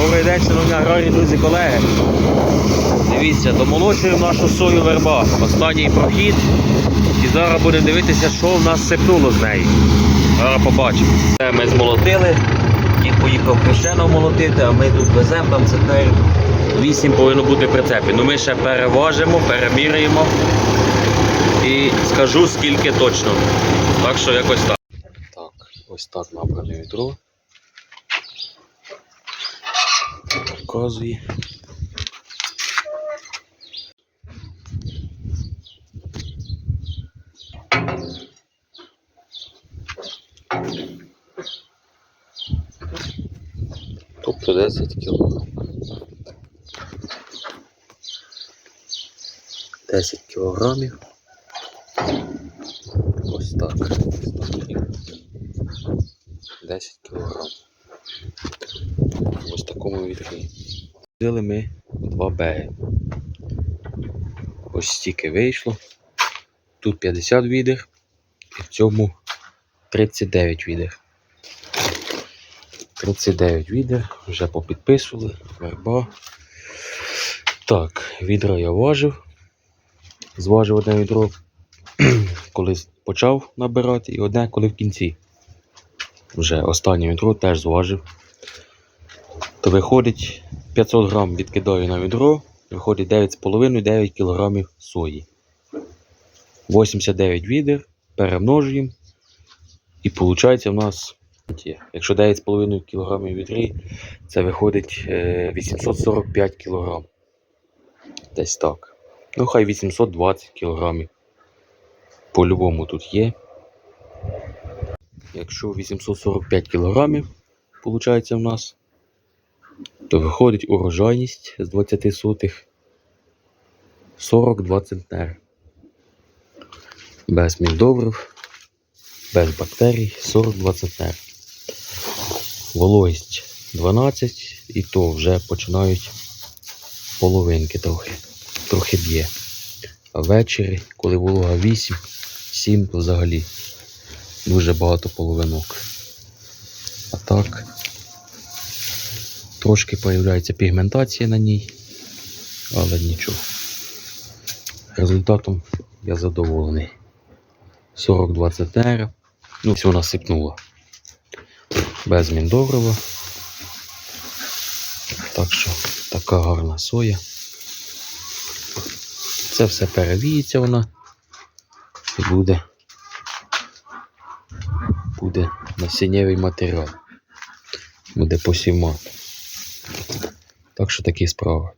Добрий день, шановні аграрні друзі колеги. Дивіться, домолочуємо нашу сою верба. Останній прохід. І зараз будемо дивитися, що в нас сипнуло з неї. Зараз побачимо. Ми змолотили. Дід поїхав хрещено молотити, а ми тут веземо там це 8 повинно бути прицепів. Ну ми ще переважимо, переміряємо. І скажу скільки точно. Так що якось так. Так, ось так набрали відро. Показує. Тобто 10 кг. 10 кілограмів. Ось так. Ось так. 10. Ось в такому відрі. Взяли ми два беги. Ось стільки вийшло. Тут 50 відер і в цьому 39 відер. 39 відер, вже попідписували, верба. Так, відра я важив. Зважив одне відро, коли почав набирати, і одне, коли в кінці. Вже останнє відро теж зважив. То виходить 500 грам відкидаю на відро, виходить 9,5-9 кг сої. 89 відер, перемножуємо. І виходить у нас, якщо 9,5 кг відрі, це виходить е, 845 кг. Десь так. Ну, хай 820 кг. По-любому тут є. Якщо 845 кг, виходить у нас, то виходить урожайність з 20 сотих 42 центнери. Без міндобрив, без бактерій 42 центнери. Вологість 12 і то вже починають половинки трохи. Трохи б'є. А ввечері, коли волога 8, 7, то взагалі дуже багато половинок. А так, трошки появляється пігментація на ній, але нічого. Результатом я задоволений. 42 центнера. Ну, все насипнуло. Без міндобрива. Так що така гарна соя. Це все перевіється вона і буде, буде насіннєвий матеріал. Буде посівмат. Так що такі справи.